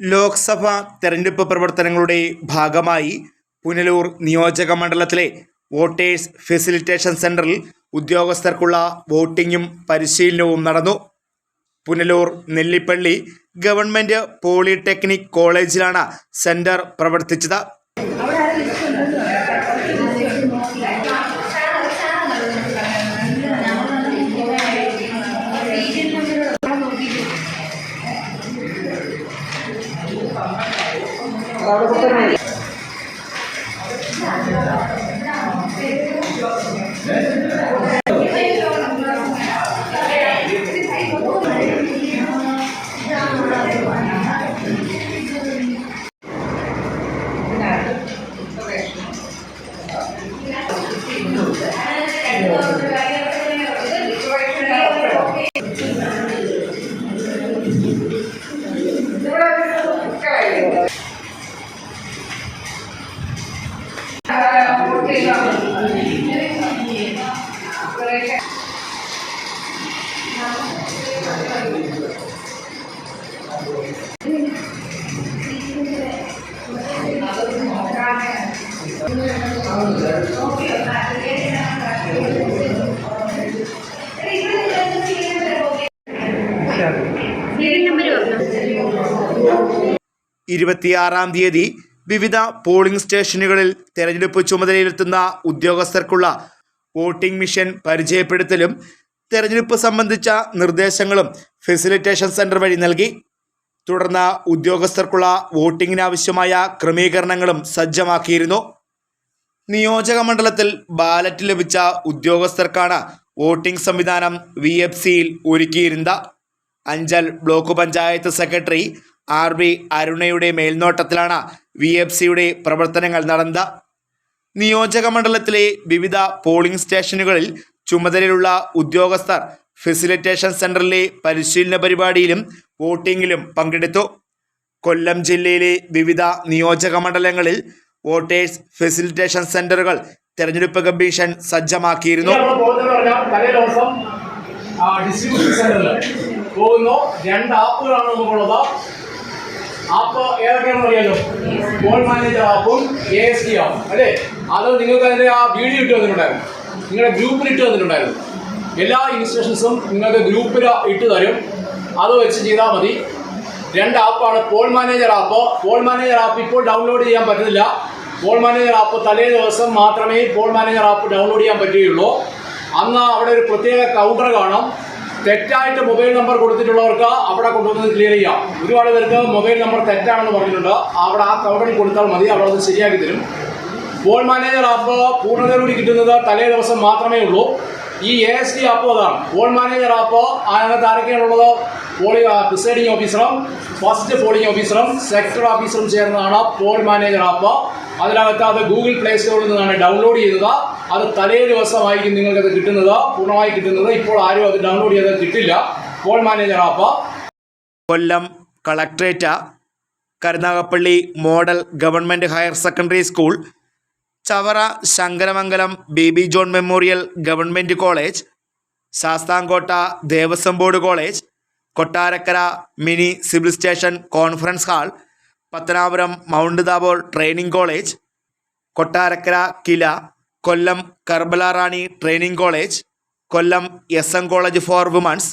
ലോക്സഭാ തെരഞ്ഞെടുപ്പ് പ്രവർത്തനങ്ങളുടെ ഭാഗമായി പുനലൂർ നിയോജക മണ്ഡലത്തിലെ വോട്ടേഴ്സ് ഫെസിലിറ്റേഷൻ സെന്ററിൽ ഉദ്യോഗസ്ഥർക്കുള്ള വോട്ടിങ്ങും പരിശീലനവും നടന്നു. പുനലൂർ നെല്ലിപ്പള്ളി ഗവൺമെന്റ് പോളിടെക്നിക് കോളേജിലാണ് സെന്റർ പ്രവർത്തിച്ചത്. Pablo Cotter Media. Gracias. ഇരുപത്തിയാറാം തീയതി വിവിധ പോളിംഗ് സ്റ്റേഷനുകളിൽ തെരഞ്ഞെടുപ്പ് ചുമതലയിലെത്തുന്ന ഉദ്യോഗസ്ഥർക്കുള്ള വോട്ടിംഗ് മിഷൻ പരിചയപ്പെടുത്തലും തെരഞ്ഞെടുപ്പ് സംബന്ധിച്ച നിർദ്ദേശങ്ങളും ഫെസിലിറ്റേഷൻ സെന്റർ വഴി നൽകി. തുടർന്ന് ഉദ്യോഗസ്ഥർക്കുള്ള വോട്ടിങ്ങിനാവശ്യമായ ക്രമീകരണങ്ങളും സജ്ജമാക്കിയിരുന്നു. നിയോജക മണ്ഡലത്തിൽ ബാലറ്റ് ലഭിച്ച ഉദ്യോഗസ്ഥർക്കാണ് വോട്ടിംഗ് സംവിധാനം വി എഫ് സിയിൽ ഒരുക്കിയിരുന്നത്. Anchal block panchayat secretary R B അരുണയുടെ മേൽനോട്ടത്തിലാണ് വി എഫ് സിയുടെ പ്രവർത്തനങ്ങൾ നടന്നത്. നിയോജക മണ്ഡലത്തിലെ വിവിധ പോളിംഗ് സ്റ്റേഷനുകളിൽ ചുമതലയുള്ള ഉദ്യോഗസ്ഥർ ഫെസിലിറ്റേഷൻ സെന്ററിലെ പരിശീലന പരിപാടിയിലും വോട്ടിങ്ങിലും പങ്കെടുത്തു. കൊല്ലം ജില്ലയിലെ വിവിധ നിയോജക മണ്ഡലങ്ങളിൽ വോട്ടേഴ്സ് ഫെസിലിറ്റേഷൻ സെന്ററുകൾ തെരഞ്ഞെടുപ്പ് കമ്മീഷൻ സജ്ജമാക്കിയിരുന്നു. ഡിസ്ട്രിബ്യൂഷൻ സെന്ററിൽ പോകുന്നു. രണ്ട് ആപ്പുകളാണ് നമുക്കുള്ളത്. ആപ്പ് ഏതൊക്കെയാണെന്ന് അറിയാലോ? പോൾ മാനേജർ ആപ്പും എ എസ് ടി ആപ്പും അല്ലേ? അത് നിങ്ങൾക്ക് അതിന്റെ ആ വീഡിയോ ഇട്ട് തന്നിട്ടുണ്ടായിരുന്നു. നിങ്ങളുടെ ഗ്രൂപ്പിൽ ഇട്ട് തന്നിട്ടുണ്ടായിരുന്നു. എല്ലാ ഇൻസ്ട്രക്ഷൻസും നിങ്ങൾക്ക് ഗ്രൂപ്പിൽ ഇട്ട് തരും. അത് വെച്ച് ചെയ്താൽ മതി. രണ്ട് ആപ്പാണ് poll manager app poll manager app ഇപ്പോൾ ഡൗൺലോഡ് ചെയ്യാൻ പറ്റുന്നില്ല. പോൾ മാനേജർ ആപ്പ് തലേ ദിവസം മാത്രമേ പോൾ മാനേജർ ആപ്പ് ഡൗൺലോഡ് ചെയ്യാൻ പറ്റുകയുള്ളൂ. അന്ന് അവിടെ ഒരു പ്രത്യേക കൗണ്ടർ കാണാം. തെറ്റായിട്ട് മൊബൈൽ നമ്പർ കൊടുത്തിട്ടുള്ളവർക്ക് അവിടെ കൊണ്ടുവന്ന് ക്ലിയർ ചെയ്യാം. ഒരുപാട് പേർക്ക് മൊബൈൽ നമ്പർ തെറ്റാണെന്ന് പറഞ്ഞിട്ടുണ്ട്. അവിടെ ആ കൗണ്ടറിൽ കൊടുത്താൽ മതി. അവിടെ അത് ശരിയാക്കി തരും. പോൾ മാനേജർ ആപ്പ് പൂർണതയോടുകൂടി കിട്ടുന്നത് തലേ ദിവസം മാത്രമേ ഉള്ളൂ. ഈ എ എസ് ഡി ആപ്പ് അതാണ്. ബോൾ മാനേജർ ആപ്പ് അതിനകത്ത് ആരൊക്കെയാണുള്ളത് പോളി പ്രിസൈഡിംഗ് ഓഫീസറും ഫസ്റ്റ് പോളിംഗ് ഓഫീസറും സെക്ടർ ഓഫീസറും ചേർന്നതാണ് പോൾ മാനേജർ ആപ്പ് അതിനകത്ത് അത് ഗൂഗിൾ പ്ലേ സ്റ്റോറിൽ നിന്നാണ് ഡൗൺലോഡ് ചെയ്തത്. അത് തലേ ദിവസമായിരിക്കും നിങ്ങൾക്കത് കിട്ടുന്നത്. പൂർണമായി കിട്ടുന്നത്. ഇപ്പോൾ ആരും അത് ഡൗൺലോഡ് ചെയ്തത് കിട്ടില്ല. Poll manager app Kollam collectorate Karunagappally model government higher secondary school Chavara Sankaramangalam Baby John memorial government college Sasthamcotta Devaswom board college Kottarakkara mini civil station conference hall Pathanapuram mount Tabor training college Kottarakkara KILA Kollam Karbala Rani training college Kollam S M college for women's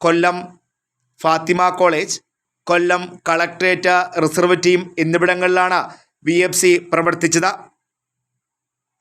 Kollam Fathima college Kollam collectorate reserve team എന്നിവിടങ്ങളിലാണ് V F C പ്രവർത്തിച്ചത്.